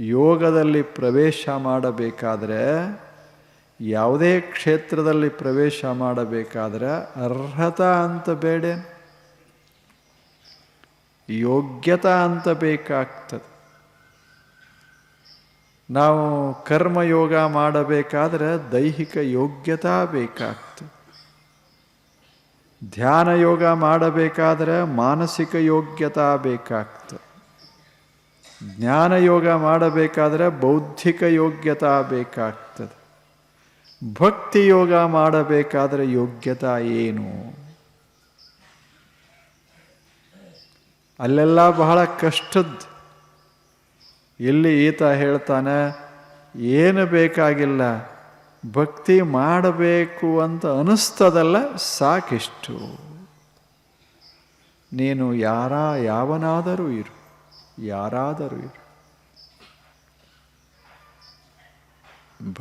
ಯೋಗದಲ್ಲಿ ಪ್ರವೇಶ ಮಾಡಬೇಕಾದರೆ, ಯಾವುದೇ ಕ್ಷೇತ್ರದಲ್ಲಿ ಪ್ರವೇಶ ಮಾಡಬೇಕಾದರೆ ಅರ್ಹತಾ ಅಂತ ಬೇಡ. ಯೋಗ್ಯತಾ ಅಂತ ಬೇಕಾಗ್ತದೆ. ನಾವು ಕರ್ಮಯೋಗ ಮಾಡಬೇಕಾದ್ರೆ ದೈಹಿಕ ಯೋಗ್ಯತಾ ಬೇಕಾಗ್ತದೆ. ಧ್ಯಾನ ಯೋಗ ಮಾಡಬೇಕಾದರೆ ಮಾನಸಿಕ ಯೋಗ್ಯತಾ ಬೇಕಾಗ್ತದೆ. ಜ್ಞಾನ ಮಾಡಬೇಕಾದರೆ ಬೌದ್ಧಿಕ ಯೋಗ್ಯತಾ ಬೇಕಾಗ್ತದೆ. ಭಕ್ತಿ ಯೋಗ ಮಾಡಬೇಕಾದರೆ ಯೋಗ್ಯತಾ ಏನು? ಅಲ್ಲೆಲ್ಲ ಬಹಳ ಕಷ್ಟದ್ದು. ಇಲ್ಲಿ ಈತ ಹೇಳ್ತಾನೆ, ಏನು ಬೇಕಾಗಿಲ್ಲ, ಭಕ್ತಿ ಮಾಡಬೇಕು ಅಂತ ಅನಿಸ್ತದಲ್ಲ, ಸಾಕಿಷ್ಟು. ನೀನು ಯಾರ, ಯಾವನಾದರೂ ಇರು. ಯಾರಾದರೂ ಇರು.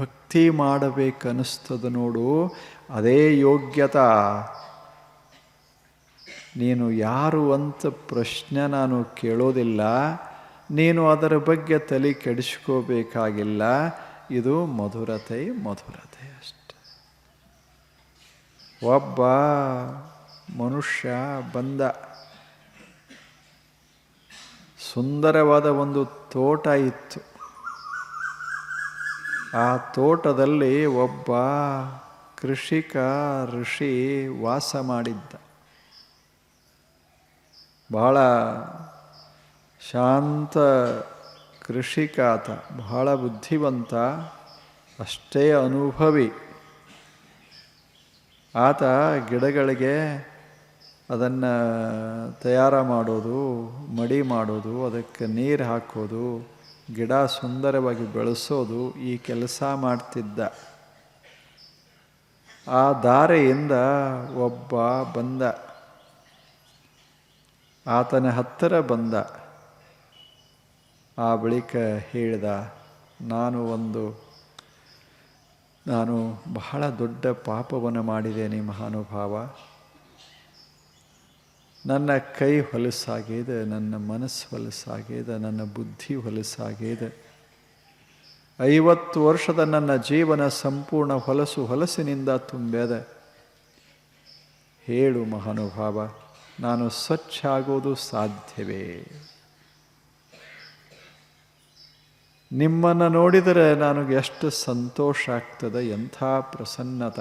ಭಕ್ತಿ ಮಾಡಬೇಕನ್ನಿಸ್ತದ ನೋಡು. ಅದೇ ಯೋಗ್ಯತ. ನೀನು ಯಾರು ಅಂತ ಪ್ರಶ್ನೆ ನಾನು ಕೇಳೋದಿಲ್ಲ. ನೀನು ಅದರ ಬಗ್ಗೆ ತಲೆ ಕೆಡಿಸ್ಕೋಬೇಕಾಗಿಲ್ಲ. ಇದು ಮಧುರತೆ ಮಧುರತೆ ಅಷ್ಟೆ. ಒಬ್ಬ ಮನುಷ್ಯ ಬಂದ ಸುಂದರವಾದ ಒಂದು ತೋಟ ಇತ್ತು. ಆ ತೋಟದಲ್ಲಿ ಒಬ್ಬ ಕೃಷಿಕ ಋಷಿ ವಾಸ ಮಾಡಿದ್ದ. ಬಹಳ ಶಾಂತ ಕೃಷಿಕಾತ ಬಹಳ ಬುದ್ಧಿವಂತ, ಅಷ್ಟೇ ಅನುಭವಿ. ಆತ ಗಿಡಗಳಿಗೆ ಅದನ್ನು ತಯಾರು ಮಾಡೋದು, ಮಡಿ ಮಾಡೋದು, ಅದಕ್ಕೆ ನೀರು ಹಾಕೋದು, ಗಿಡ ಸುಂದರವಾಗಿ ಬೆಳೆಸೋದು ಈ ಕೆಲಸ ಮಾಡ್ತಿದ್ದ. ಆ ದಾರೆಯಿಂದ ಒಬ್ಬ ಬಂದ. ಆತನ ಹತ್ತಿರ ಬಂದ. ಆ ಬಳಿಕ ಹೇಳಿದ, ನಾನು ಒಂದು, ನಾನು ಬಹಳ ದೊಡ್ಡ ಪಾಪವನ್ನು ಮಾಡಿದ್ದೇನೆ ಮಹಾನುಭಾವ. ನನ್ನ ಕೈ ಹೊಲಸಾಗಿದೆ, ನನ್ನ ಮನಸ್ಸು ಹೊಲಸಾಗಿದೆ, ನನ್ನ ಬುದ್ಧಿ ಹೊಲಸಾಗಿದೆ. ಐವತ್ತು ವರ್ಷದ ನನ್ನ ಜೀವನ ಸಂಪೂರ್ಣ ಹೊಲಸು ಹೊಲಸಿನಿಂದ ತುಂಬಿದೆ. ಹೇಳು ಮಹಾನುಭಾವ, ನಾನು ಸ್ವಚ್ಛ ಆಗೋದು ಸಾಧ್ಯವೇ? ನಿಮ್ಮನ್ನು ನೋಡಿದರೆ ನನಗೆ ಎಷ್ಟು ಸಂತೋಷ ಆಗ್ತದೆ ಎಂಥ ಪ್ರಸನ್ನತ.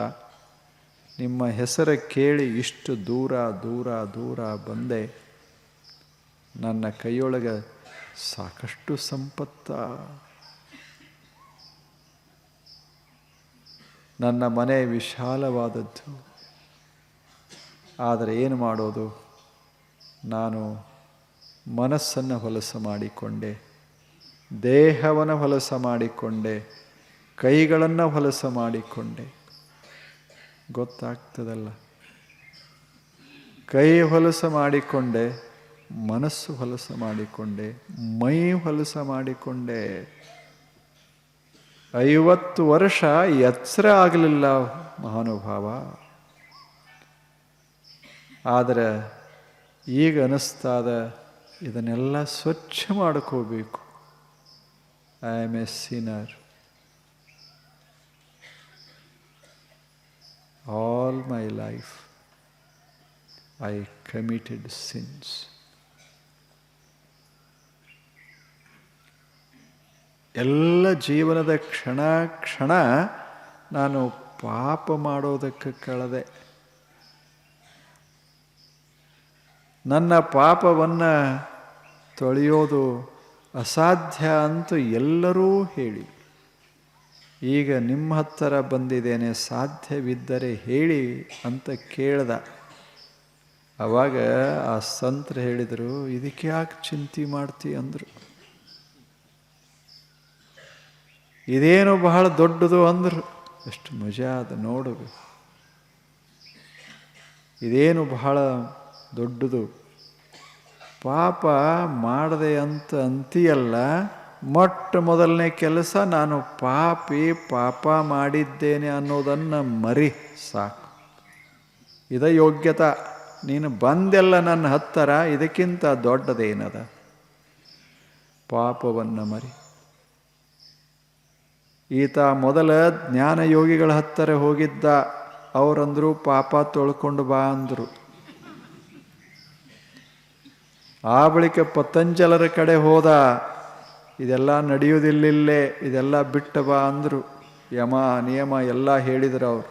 ನಿಮ್ಮ ಹೆಸರು ಕೇಳಿ ಇಷ್ಟು ದೂರ ದೂರ ದೂರ ಬಂದೆ. ನನ್ನ ಕೈಯೊಳಗೆ ಸಾಕಷ್ಟು ಸಂಪತ್ತ. ನನ್ನ ಮನೆ ವಿಶಾಲವಾದದ್ದು. ಆದರೆ ಏನು ಮಾಡೋದು? ನಾನು ಮನಸ್ಸನ್ನು ಹೊಲಸ ಮಾಡಿಕೊಂಡೆ. ದೇಹವನ್ನು ಹೊಲಸ ಮಾಡಿಕೊಂಡೆ. ಕೈಗಳನ್ನು ಹೊಲಸ ಮಾಡಿಕೊಂಡೆ. ಗೊತ್ತಾಗ್ತದಲ್ಲ. ಕೈ ಹೊಲಸ ಮಾಡಿಕೊಂಡೆ, ಮನಸ್ಸು ಹೊಲಸ ಮಾಡಿಕೊಂಡೆ, ಮೈ ಹೊಲಸ ಮಾಡಿಕೊಂಡೆ. ಐವತ್ತು ವರ್ಷ ಎಚ್ಚರ ಆಗಲಿಲ್ಲ ಮಹಾನುಭಾವ. ಆದರೆ ಈಗ ಅನಿಸ್ತಾದ ಇದನ್ನೆಲ್ಲ ಸ್ವಚ್ಛ ಮಾಡ್ಕೋಬೇಕು. I am a sinner all my life, I committed sins. ಎಲ್ಲ ಜೀವನದ ಕ್ಷಣ ಕ್ಷಣ ನಾನು ಪಾಪ ಮಾಡೋದಕ್ಕೆ ಕಳೆದೆ ನನ್ನ ಪಾಪವನ್ನು ತೊಳೆಯೋದು ಅಸಾಧ್ಯ ಅಂತ ಎಲ್ಲರೂ ಹೇಳಿ ಈಗ ನಿಮ್ಮ ಹತ್ತಿರ ಬಂದಿದ್ದೇನೆ, ಸಾಧ್ಯವಿದ್ದರೆ ಹೇಳಿ ಅಂತ ಕೇಳ್ದ. ಆವಾಗ ಆ ಸಂತರು ಹೇಳಿದರು, ಇದಕ್ಕೆ ಯಾಕೆ ಚಿಂತೆ ಮಾಡ್ತಿ ಅಂದರು. ಇದೇನು ಬಹಳ ದೊಡ್ಡದು ಅಂದರು. ಎಷ್ಟು ಮಜಾ ಅದು ನೋಡು. ಇದೇನು ಬಹಳ ದೊಡ್ಡದು. ಪಾಪ ಮಾಡದೆ ಅಂತ ಅಂತೀಯಲ್ಲ ಮೊಟ್ಟ ಮೊದಲನೇ ಕೆಲಸ ನಾನು ಪಾಪಿ ಪಾಪ ಮಾಡಿದ್ದೇನೆ ಅನ್ನೋದನ್ನು ಮರಿ, ಸಾಕು. ಇದ ಯೋಗ್ಯತಾ. ನೀನು ಬಂದೆಲ್ಲ ನನ್ನ ಹತ್ತರ, ಇದಕ್ಕಿಂತ ದೊಡ್ಡದೇನದ? ಪಾಪವನ್ನು ಮರಿ. ಈತ ಮೊದಲ ಜ್ಞಾನ ಯೋಗಿಗಳ ಹತ್ತಿರ ಹೋಗಿದ್ದ. ಅವರಂದರು ಪಾಪ ತೊಳ್ಕೊಂಡು ಬಾ ಅಂದರು. ಆ ಬಳಿಕ ಪತಂಜಲರ ಕಡೆ ಹೋದ. ಇದೆಲ್ಲ ನಡೆಯುವುದಿಲ್ಲಿಲ್ಲೇ, ಇದೆಲ್ಲ ಬಿಟ್ಟ ಬಾ ಅಂದರು. ಯಮ, ನಿಯಮ ಎಲ್ಲ ಹೇಳಿದರು ಅವರು.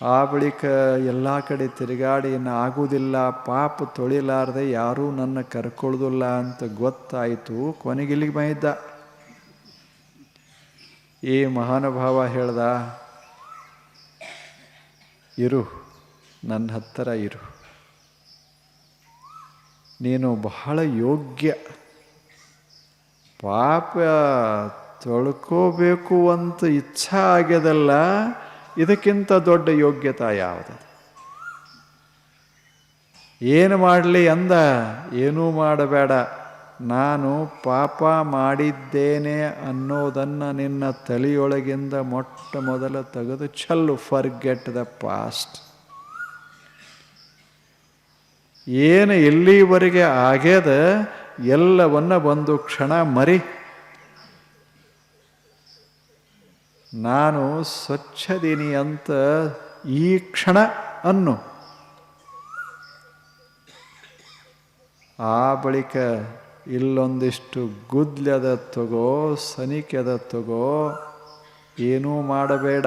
ಆ ಬಳಿಕ ಎಲ್ಲ ಕಡೆ ತಿರುಗಾಡಿ, ಇನ್ನು ಆಗುವುದಿಲ್ಲ, ಪಾಪ ತೊಳಿಲಾರದೆ ಯಾರೂ ನನ್ನ ಕರ್ಕೊಳ್ಳೋದಿಲ್ಲ ಅಂತ ಗೊತ್ತಾಯಿತು. ಕೊನೆಗೆ ಇಲ್ಲಿಗೆ ಬಂದಿದ್ದ ಈ ಮಹಾನುಭಾವ ಹೇಳ್ದ, ಇರು, ನನ್ನ ಹತ್ತಿರ ಇರು. ನೀನು ಬಹಳ ಯೋಗ್ಯ. ಪಾಪ ತೊಳ್ಕೋಬೇಕು ಅಂತ ಇಚ್ಛಾ ಆಗ್ಯದಲ್ಲ, ಇದಕ್ಕಿಂತ ದೊಡ್ಡ ಯೋಗ್ಯತೆ ಯಾವುದು? ಏನು ಮಾಡಲಿ ಅಂದ? ಏನೂ ಮಾಡಬೇಡ. ನಾನು ಪಾಪ ಮಾಡಿದ್ದೇನೆ ಅನ್ನೋದನ್ನು ನಿನ್ನ ತಲೆಯೊಳಗಿಂದ ಮೊಟ್ಟ ಮೊದಲ ತೆಗೆದು ಚಲ್ಲು ಫರ್ಗೆಟ್ ದ ಪಾಸ್ಟ್ ಏನು ಇಲ್ಲಿವರೆಗೆ ಆಗ್ಯದ? ಎಲ್ಲವನ್ನ ಒಂದು ಕ್ಷಣ ಮರಿ. ನಾನು ಸ್ವಚ್ಛದೀನಿ ಅಂತ ಈ ಕ್ಷಣ ಅನ್ನು. ಆ ಬಳಿಕ ಇಲ್ಲೊಂದಿಷ್ಟು ಗುದ್ಲದ ತಗೋ, ಸನಿಕೆದ ತಗೋ, ಏನೂ ಮಾಡಬೇಡ.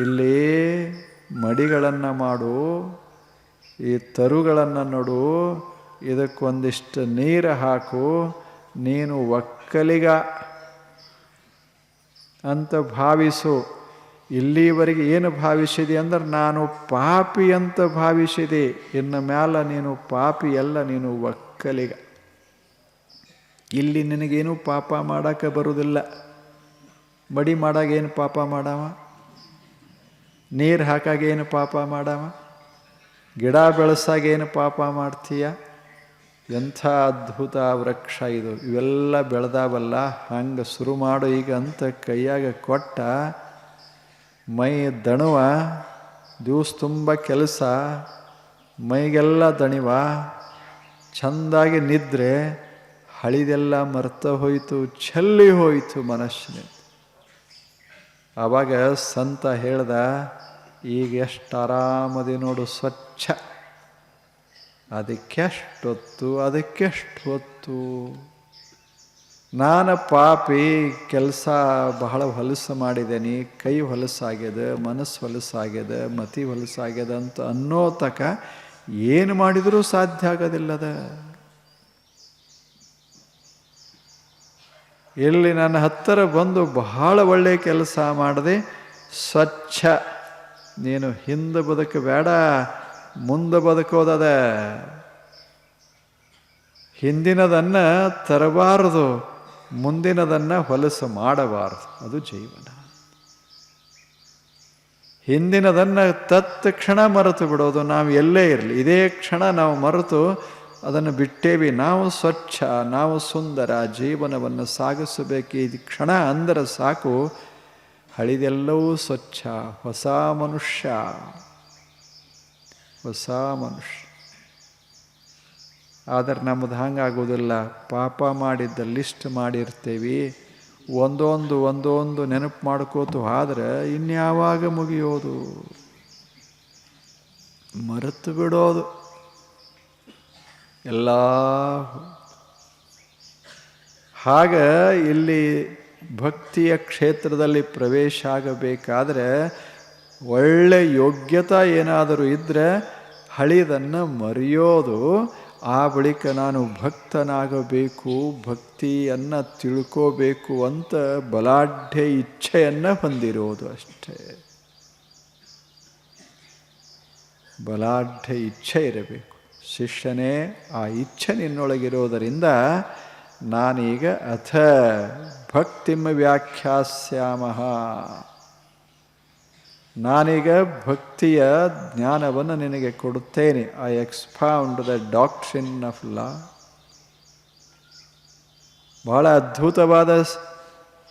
ಇಲ್ಲಿ ಮಡಿಗಳನ್ನು ಮಾಡು, ಈ ತರುಗಳನ್ನು ನೋಡು ಇದಕ್ಕೊಂದಿಷ್ಟು ನೀರು ಹಾಕು. ನೀನು ಒಕ್ಕಲಿಗ ಅಂತ ಭಾವಿಸು. ಇಲ್ಲಿವರೆಗೆ ಏನು ಭಾವಿಸಿದೆ ಅಂದ್ರೆ ನಾನು ಪಾಪಿ ಅಂತ ಭಾವಿಸಿದೆ. ಇನ್ನು ಮ್ಯಾಲ ನೀನು ಪಾಪಿ ಎಲ್ಲ ನೀನು ಒಕ್ಕಲಿಗ. ಇಲ್ಲಿ ನಿನಗೇನು ಪಾಪ ಮಾಡೋಕ್ಕೆ ಬರುವುದಿಲ್ಲ ಮಡಿ ಮಾಡಾಗೇನು ಪಾಪ ಮಾಡವ? ನೀರು ಹಾಕಾಗೇನು ಪಾಪ ಮಾಡವ? ಗಿಡ ಬೆಳೆಸಾಗೇನು ಪಾಪ ಮಾಡ್ತೀಯ? ಎಂಥ ಅದ್ಭುತ ವೃಕ್ಷ ಇದು? ಇವೆಲ್ಲ ಬೆಳೆದಾವಲ್ಲ, ಹಂಗೆ ಶುರು ಮಾಡು ಈಗ ಅಂತ ಕೈಯಾಗ ಕೊಟ್ಟ ಮೈ ದಣುವ, ದಿವಸ ತುಂಬ ಕೆಲಸ, ಮೈಗೆಲ್ಲ ದಣಿವ, ಚೆಂದಾಗಿ ನಿದ್ರೆ ಹಳಿದೆಲ್ಲ ಮರ್ತ ಹೋಯಿತು ಚೆಲ್ಲಿ ಹೋಯಿತು ಮನಸ್ಸಿನ. ಆವಾಗ ಸಂತ ಹೇಳ್ದ, ಈಗ ಎಷ್ಟು ಆರಾಮದಿ ನೋಡು, ಸ್ವಚ್ಛ. ಅದಕ್ಕೆಷ್ಟೊತ್ತು ಅದಕ್ಕೆಷ್ಟು ಹೊತ್ತು ನಾನು ಪಾಪಿ, ಕೆಲಸ ಬಹಳ ಹೊಲಸು ಮಾಡಿದ್ದೀನಿ ಕೈ ಹೊಲಸಾಗ್ಯದ, ಮನಸ್ಸು ಹೊಲಸಾಗ್ಯದ, ಮತಿ ಹೊಲಸಾಗ್ಯದ ಅಂತ ಅನ್ನೋ ತಕ ಏನು ಮಾಡಿದರೂ ಸಾಧ್ಯ ಆಗೋದಿಲ್ಲದ. ಇಲ್ಲಿ ನನ್ನ ಹತ್ತಿರ ಬಂದು ಬಹಳ ಒಳ್ಳೆಯ ಕೆಲಸ ಮಾಡದೆ, ಸ್ವಚ್ಛ. ನೀನು ಹಿಂದೆ ಬದುಕಬೇಡ. ಮುಂದೆ ಬದುಕೋದದ. ಹಿಂದಿನದನ್ನು ತರಬಾರದು, ಮುಂದಿನದನ್ನು ಹೊಲಸು ಮಾಡಬಾರದು. ಅದು ಜೀವನ. ಹಿಂದಿನದನ್ನು ತತ್ ಕ್ಷಣ ಮರೆತು ಬಿಡೋದು ನಾವು ಎಲ್ಲೇ ಇರಲಿ. ಇದೇ ಕ್ಷಣ ನಾವು ಮರೆತು ಅದನ್ನು ಬಿಟ್ಟೇವಿ. ನಾವು ಸ್ವಚ್ಛ, ನಾವು ಸುಂದರ, ಜೀವನವನ್ನು ಸಾಗಿಸಬೇಕು. ಇದು ಕ್ಷಣ ಅಂದರೆ ಸಾಕು, ಹಳಿದೆಲ್ಲವೂ ಸ್ವಚ್ಛ, ಹೊಸ ಮನುಷ್ಯ. ಹೊಸ ಮನುಷ್ಯ ಆದರೆ ನಮ್ಮದು ಹಂಗಾಗೋದಿಲ್ಲ. ಪಾಪ ಮಾಡಿದ್ದ ಲಿಸ್ಟ್ ಮಾಡಿರ್ತೀವಿ. ಒಂದೊಂದು ಒಂದೊಂದು ನೆನಪು ಮಾಡ್ಕೋತು ಆದರೆ ಇನ್ಯಾವಾಗ ಮುಗಿಯೋದು? ಮರೆತು ಬಿಡೋದು. ಎಲ್ಲ ಹಾಗ ಇಲ್ಲಿ ಭಕ್ತಿಯ ಕ್ಷೇತ್ರದಲ್ಲಿ ಪ್ರವೇಶ ಆಗಬೇಕಾದ್ರೆ ಒಳ್ಳೆ ಯೋಗ್ಯತಾ ಏನಾದರೂ ಇದ್ದರೆ ಹಳಿದನ್ನು ಮರೆಯೋದು, ಆ ಬಳಿಕ ನಾನು ಭಕ್ತನಾಗಬೇಕು, ಭಕ್ತಿಯನ್ನು ತಿಳ್ಕೋಬೇಕು ಅಂತ ಬಲಾಢ್ಯ ಇಚ್ಛೆಯನ್ನು ಹೊಂದಿರೋದು ಅಷ್ಟೇ. ಬಲಾಢ್ಯ ಇಚ್ಛೆ ಇರಬೇಕು. ಶಿಷ್ಯನೇ ಆ ಇಚ್ಛೆ ನಿನ್ನೊಳಗಿರೋದರಿಂದ ನಾನೀಗ ಅಥ ಭಕ್ತಿಮ ವ್ಯಾಖ್ಯಾಸ್ಯಾಮಹ ನಾನೀಗ ಭಕ್ತಿಯ ಜ್ಞಾನವನ್ನು ನಿನಗೆ ಕೊಡುತ್ತೇನೆ. I expound the doctrine of law ಬಹಳ ಅದ್ಭುತವಾದ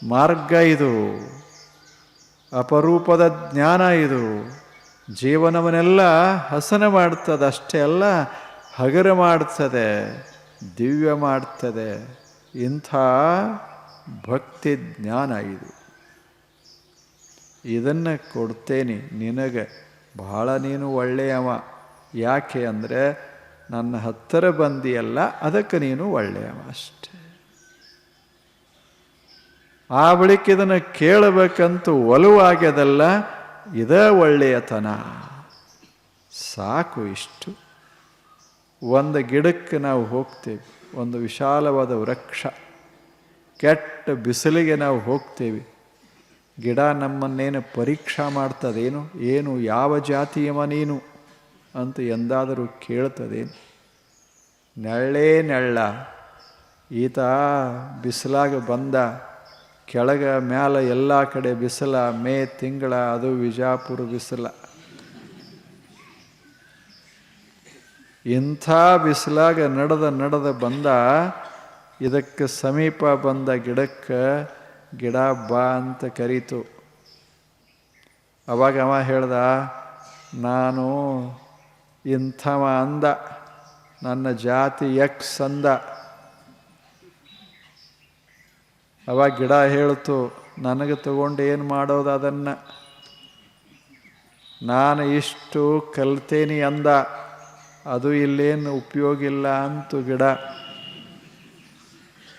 ಮಾರ್ಗ ಇದು. ಅಪರೂಪದ ಜ್ಞಾನ ಇದು. ಜೀವನವನ್ನೆಲ್ಲ ಹಸನ ಮಾಡ್ತದೆ ಅಷ್ಟೇ ಅಲ್ಲ, ಹಗರ ಮಾಡ್ತದೆ, ದಿವ್ಯ ಮಾಡ್ತದೆ. ಇಂಥ ಭಕ್ತಿ ಜ್ಞಾನ ಇದು. ಇದನ್ನು ಕೊಡ್ತೇನೆ ನಿನಗೆ. ಬಹಳ ನೀನು ಒಳ್ಳೆಯವ. ಯಾಕೆ ಅಂದರೆ ನನ್ನ ಹತ್ತಿರ ಬಂದಿಯಲ್ಲ, ಅದಕ್ಕೆ ನೀನು ಒಳ್ಳೆಯವ ಅಷ್ಟೆ. ಆ ಬಳಿಕ ಇದನ್ನು ಕೇಳಬೇಕಂತ ಒಲುವಾಗ್ಯದಲ್ಲ ಇದೇ ಒಳ್ಳೆಯತನ. ಸಾಕು ಇಷ್ಟು. ಒಂದು ಗಿಡಕ್ಕೆ ನಾವು ಹೋಗ್ತೇವೆ, ಒಂದು ವಿಶಾಲವಾದ ವೃಕ್ಷ. ಕೆಟ್ಟ ಬಿಸಿಲಿಗೆ ನಾವು ಹೋಗ್ತೇವೆ. ಗಿಡ ನಮ್ಮನ್ನೇನು ಪರೀಕ್ಷಾ ಮಾಡ್ತದೇನು? ಏನು ಯಾವ ಜಾತಿಯವ ನೀನು? ಅಂತ ಎಂದಾದರೂ ಕೇಳ್ತದೇನು? ನೆಳ್ಳೇ ನೆಳ್ಳ, ಈತ ಬಿಸಿಲಾಗ ಬಂದ, ಕೆಳಗ ಮ್ಯಾಲ ಎಲ್ಲ ಕಡೆ ಬಿಸಿಲ, ಮೇ ತಿಂಗಳ ಅದು ವಿಜಾಪುರ ಬಿಸಿಲ. ಇಂಥ ಬಿಸಿಲಾಗ ನಡೆದ ನಡೆದ ಬಂದ, ಇದಕ್ಕೆ ಸಮೀಪ ಬಂದ ಗಿಡಕ್ಕೆ ಗಿಡ ಬಾ ಅಂತ ಕರೀತು. ಅವಾಗ ಅವ ಹೇಳ್ದ, ನಾನು ಇಂಥವ ಅಂದ, ನನ್ನ ಜಾತಿ ಎಕ್ಸ್ ಅಂದ. ಅವಾಗ ಗಿಡ ಹೇಳ್ತು, ನನಗೆ ತಗೊಂಡು ಏನು ಮಾಡೋದು ಅದನ್ನು? ನಾನು ಇಷ್ಟು ಕಲ್ತೇನಿ ಅಂದ, ಅದು ಇಲ್ಲೇನು ಉಪಯೋಗಿಲ್ಲ ಅಂತು ಗಿಡ.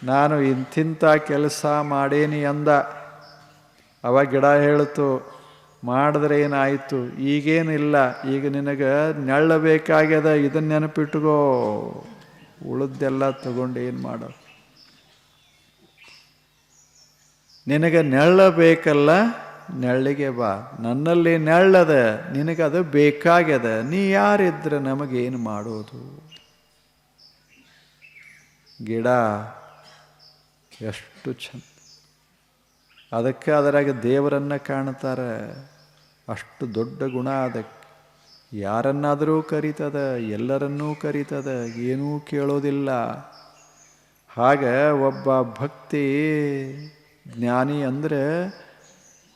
ನಾನು ಇಂತಿಂಥ ಕೆಲಸ ಮಾಡೇನಿ ಅಂದ. ಅವ ಗಿಡ ಹೇಳ್ತು, ಮಾಡಿದ್ರೆ ಏನಾಯಿತು? ಈಗೇನಿಲ್ಲ. ಈಗ ನಿನಗೆ ನೆಳ್ಳ ಬೇಕಾಗ್ಯದ ಇದನ್ನ ನೆನಪಿಟ್ಕೋ. ಉಳಿದೆಲ್ಲ ತಗೊಂಡು ಏನು ಮಾಡೋ? ನಿನಗೆ ನೆಳ್ಳ ಬೇಕಲ್ಲ, ನೆಳ್ಳಿಗೆ ಬಾ. ನನ್ನಲ್ಲಿ ನೆಳ್ಳದ ನಿನಗದು ಬೇಕಾಗ್ಯದ. ನೀ ಯಾರಿದ್ರೆ ನಮಗೇನು ಮಾಡೋದು? ಗಿಡ ಎಷ್ಟು ಚಂದ. ಅದಕ್ಕೆ ಅದರಾಗ ದೇವರನ್ನು ಕಾಣ್ತಾರೆ ಅಷ್ಟು ದೊಡ್ಡ ಗುಣ ಅದಕ್ಕೆ. ಯಾರನ್ನಾದರೂ ಕರೀತದ, ಎಲ್ಲರನ್ನೂ ಕರೀತದ, ಏನೂ ಕೇಳೋದಿಲ್ಲ. ಹಾಗೆ ಒಬ್ಬ ಭಕ್ತಿ ಜ್ಞಾನಿ ಅಂದರೆ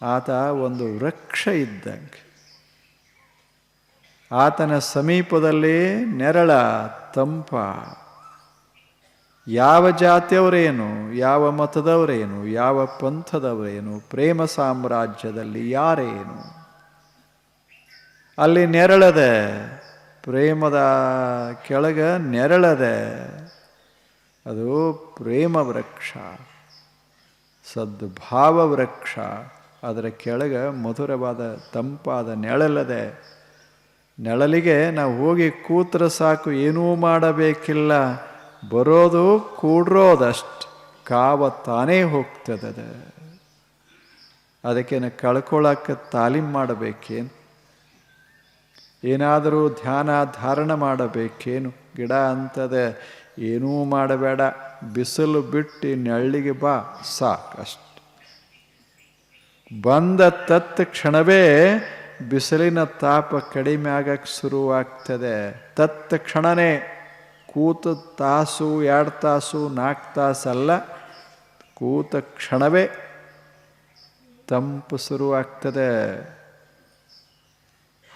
ಆತ ಒಂದು ವೃಕ್ಷ ಇದ್ದಂಗೆ. ಆತನ ಸಮೀಪದಲ್ಲಿ ನೆರಳ ತಂಪ. ಯಾವ ಜಾತಿಯವರೇನು, ಯಾವ ಮತದವರೇನು, ಯಾವ ಪಂಥದವರೇನು, ಪ್ರೇಮ ಸಾಮ್ರಾಜ್ಯದಲ್ಲಿ ಯಾರೇನು? ಅಲ್ಲಿ ನೆರಳದೆ, ಪ್ರೇಮದ ಕೆಳಗ ನೆರಳದೆ, ಅದು ಪ್ರೇಮ ವೃಕ್ಷ, ಸದ್ಭಾವ ವೃಕ್ಷ, ಅದರ ಕೆಳಗ ಮಧುರವಾದ, ತಂಪಾದ ನೆಳಲದೆ ನೆಳಲಿಗೆ ನಾವು ಹೋಗಿ ಕೂತ್ರ ಸಾಕು, ಏನೂ ಮಾಡಬೇಕಿಲ್ಲ. ಬರೋದು ಕೂಡ್ರೋದಷ್ಟು. ಕಾವ ತಾನೇ ಹೋಗ್ತದದ. ಅದಕ್ಕೇನು ಕಳ್ಕೊಳ್ಳೋಕ್ಕೆ ತಾಲೀಮ್ ಮಾಡಬೇಕೇನು? ಏನಾದರೂ ಧ್ಯಾನ ಧಾರಣ ಮಾಡಬೇಕೇನು? ಗಿಡ ಅಂತದೆ. ಏನೂ ಮಾಡಬೇಡ. ಬಿಸಿಲು ಬಿಟ್ಟು ನೆಳ್ಳಿಗೆ ಬಾ, ಸಾಕಷ್ಟು. ಬಂದ ತತ್ ಕ್ಷಣವೇ ಬಿಸಿಲಿನ ತಾಪ ಕಡಿಮೆ ಆಗಕ್ಕೆ ಶುರುವಾಗ್ತದೆ. ತತ್ ಕ್ಷಣನೇ ಕೂತ ತಾಸು, ಎರಡು ತಾಸು, ನಾಲ್ಕು ತಾಸಲ್ಲ ಕೂತ ಕ್ಷಣವೇ ತಂಪು ಶುರುವಾಗ್ತದೆ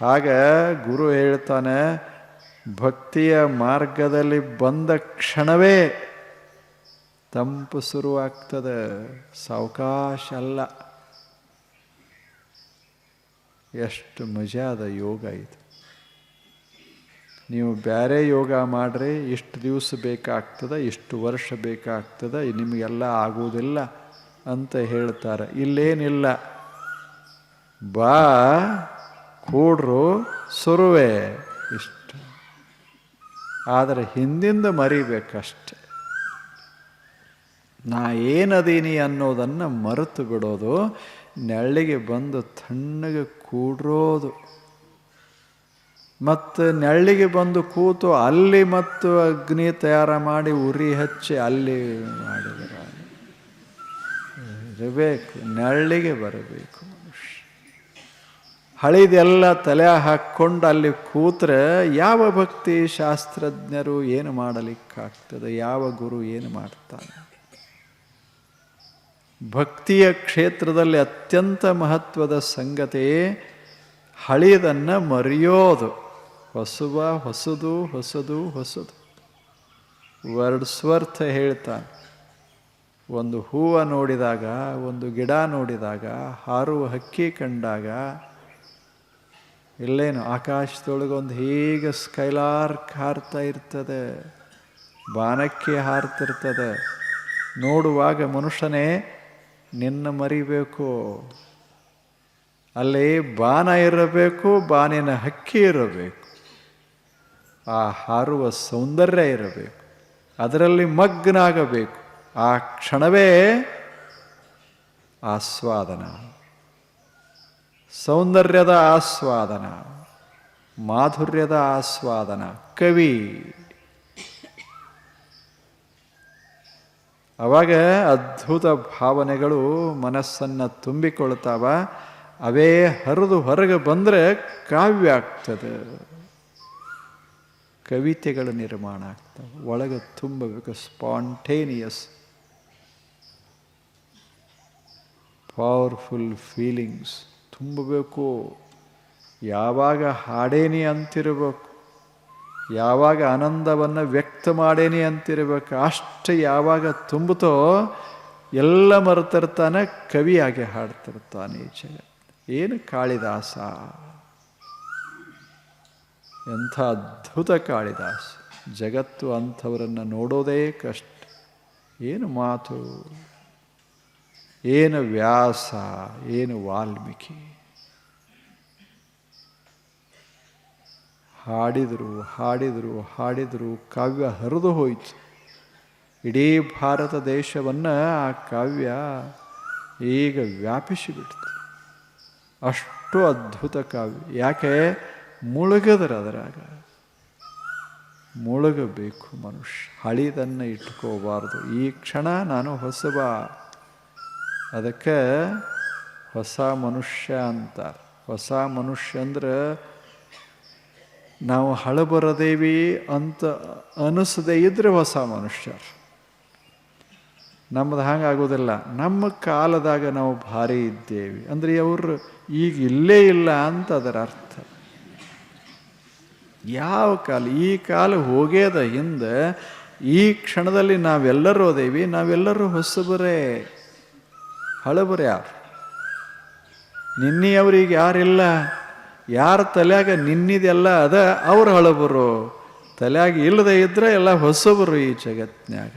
ಹಾಗ ಗುರು ಹೇಳ್ತಾನೆ, ಭಕ್ತಿಯ ಮಾರ್ಗದಲ್ಲಿ ಬಂದ ಕ್ಷಣವೇ ತಂಪು ಶುರುವಾಗ್ತದೆ ಸಾವಕಾಶ ಅಲ್ಲ. ಎಷ್ಟು ಮಜಾದ ಯೋಗ ಇದು. ನೀವು ಬೇರೆ ಯೋಗ ಮಾಡ್ರೆ ಇಷ್ಟು ದಿವಸ ಬೇಕಾಗ್ತದೆ, ಇಷ್ಟು ವರ್ಷ ಬೇಕಾಗ್ತದೆ ನಿಮಗೆಲ್ಲ ಆಗುವುದಿಲ್ಲ ಅಂತ ಹೇಳ್ತಾರೆ. ಇಲ್ಲೇನಿಲ್ಲ. ಬಾ, ಕೂಡ್ರು ಸುರುವೆ. ಇಷ್ಟು. ಆದರೆ ಹಿಂದಿಂದ ಮರಿಬೇಕಷ್ಟೆ. ನಾ ಏನದೀನಿ ಅನ್ನೋದನ್ನು ಮರೆತು ಬಿಡೋದು, ನೆಳ್ಳಿಗೆ ಬಂದು ತಣ್ಣಗೆ ಕೂಡ್ರೋದು. ಮತ್ತು ನೆಳ್ಳಿಗೆ ಬಂದು ಕೂತು ಅಲ್ಲಿ ಮತ್ತು ಅಗ್ನಿ ತಯಾರು ಮಾಡಿ ಉರಿ ಹಚ್ಚಿ ಅಲ್ಲಿ ಮಾಡಿದರೆ ಇರಬೇಕು, ನೆಳ್ಳಿಗೆ ಬರಬೇಕು. ಹಳಿದೆಲ್ಲ ತಲೆ ಹಾಕ್ಕೊಂಡು ಅಲ್ಲಿ ಕೂತ್ರೆ ಯಾವ ಭಕ್ತಿ ಶಾಸ್ತ್ರಜ್ಞರು ಏನು ಮಾಡಲಿಕ್ಕಾಗ್ತದೆ? ಯಾವ ಗುರು ಏನು ಮಾಡ್ತಾನೆ? ಭಕ್ತಿಯ ಕ್ಷೇತ್ರದಲ್ಲಿ ಅತ್ಯಂತ ಮಹತ್ವದ ಸಂಗತಿ ಹಳಿದನ್ನು ಮರೆಯೋದು. ಹೊಸವ ಹೊಸದು ಹೊಸದು ಹೊಸದು. ವರ್ಡ್ ಸ್ವರ್ಥ ಹೇಳ್ತಾನೆ. ಒಂದು ಹೂವು ನೋಡಿದಾಗ, ಒಂದು ಗಿಡ ನೋಡಿದಾಗ, ಹಾರುವ ಹಕ್ಕಿ ಕಂಡಾಗ, ಇಲ್ಲೇನು, ಆಕಾಶದೊಳಗೊಂದು ಹೀಗೆ ಸ್ಕೈಲಾರ್ಕ್ ಹಾರ್ತಾ ಇರ್ತದೆ, ಬಾನಕ್ಕೆ ಹಾರ್ತಿರ್ತದೆ. ನೋಡುವಾಗ ಮನುಷ್ಯನೇ, ನಿನ್ನ ಮರಿಬೇಕು. ಅಲ್ಲಿ ಬಾನ ಇರಬೇಕು, ಬಾನಿನ ಹಕ್ಕಿ ಇರಬೇಕು. ಆ ಹಾರುವ ಸೌಂದರ್ಯ ಇರಬೇಕು. ಅದರಲ್ಲಿ ಮಗ್ನಾಗಬೇಕು. ಆ ಕ್ಷಣವೇ ಆಸ್ವಾದನ. ಸೌಂದರ್ಯದ ಆಸ್ವಾದನ. ಮಾಧುರ್ಯದ ಆಸ್ವಾದನ. ಕವಿ. ಅವಾಗ ಅದ್ಭುತ ಭಾವನೆಗಳು ಮನಸ್ಸನ್ನು ತುಂಬಿಕೊಳ್ತಾವ. ಅವೇ ಹರಿದು ಹೊರಗೆ ಬಂದರೆ ಕಾವ್ಯ ಆಗ್ತದೆ. ಕವಿತೆಗಳ ನಿರ್ಮಾಣ ಆಗ್ತವೆ. ಒಳಗೆ ತುಂಬಬೇಕು. ಸ್ಪಾಂಟೇನಿಯಸ್ ಪವರ್ಫುಲ್ ಫೀಲಿಂಗ್ಸ್ ತುಂಬಬೇಕು. ಯಾವಾಗ ಹಾಡೇನಿ ಅಂತಿರಬೇಕು. ಯಾವಾಗ ಆನಂದವನ್ನು ವ್ಯಕ್ತ ಮಾಡೇನಿ ಅಂತಿರಬೇಕು. ಅಷ್ಟು ಯಾವಾಗ ತುಂಬುತ್ತೋ ಎಲ್ಲ ಮರೆತಿರ್ತಾನೆ ಕವಿಯಾಗಿ ಹಾಡ್ತಿರ್ತಾನೆ ಈ ಜಗತ್ತು. ಏನು ಕಾಳಿದಾಸ? ಎಂಥ ಅದ್ಭುತ ಕಾಳಿದಾಸ. ಜಗತ್ತು ಅಂಥವರನ್ನು ನೋಡೋದೇ ಕಷ್ಟ. ಏನು ಮಾತು? ಏನು ವ್ಯಾಸ? ಏನು ವಾಲ್ಮೀಕಿ? ಹಾಡಿದರು ಹಾಡಿದರು ಹಾಡಿದರು, ಕಾವ್ಯ ಹರಿದು ಹೋಯಿತು. ಇಡೀ ಭಾರತ ದೇಶವನ್ನು ಆ ಕಾವ್ಯ ಈಗ ವ್ಯಾಪಿಸಿಬಿಡ್ತು. ಅಷ್ಟು ಅದ್ಭುತ ಕಾವ್ಯ. ಯಾಕೆ? ಮುಳುಗದ್ರ ಅದರಾಗ ಮುಳುಗಬೇಕು ಮನುಷ್ಯ. ಹಳಿದನ್ನು ಇಟ್ಕೋಬಾರ್ದು. ಈ ಕ್ಷಣ ನಾನು ಹೊಸಬ. ಅದಕ್ಕೆ ಹೊಸ ಮನುಷ್ಯ ಅಂತಾರೆ. ಹೊಸ ಮನುಷ್ಯ ಅಂದ್ರೆ ನಾವು ಹಳಬರದೇವಿ ಅಂತ ಅನಿಸದೇ ಇದ್ರೆ ಹೊಸ ಮನುಷ್ಯರು. ನಮ್ಮದು ಹಂಗೆ ಆಗೋದಿಲ್ಲ. ನಮ್ಮ ಕಾಲದಾಗ ನಾವು ಭಾರಿ ಇದ್ದೇವೆ. ಅಂದರೆ ಅವರು ಈಗ ಇಲ್ಲೇ ಇಲ್ಲ ಅಂತ ಅದರ ಅರ್ಥ. ಯಾವ ಕಾಲ, ಈ ಕಾಲ ಹೋಗೇದ ಹಿಂದೆ ಈ ಕ್ಷಣದಲ್ಲಿ ನಾವೆಲ್ಲರೂ ಅದೇವಿ, ನಾವೆಲ್ಲರೂ ಹೊಸಬರೇ, ಹಳಬರು ಯಾರು? ನಿನ್ನೆಯವ್ರಿಗೆ ಯಾರಿಲ್ಲ? ಯಾರ ತಲೆಯಾಗ ನಿನ್ನಿದೆಲ್ಲ ಅದ? ಅವ್ರು ಹಳಬರು. ತಲೆಯಾಗಿ ಇಲ್ಲದೆ ಇದ್ರೆ ಎಲ್ಲ ಹೊಸಬರು ಈ ಜಗತ್ನ್ಯಾಗ.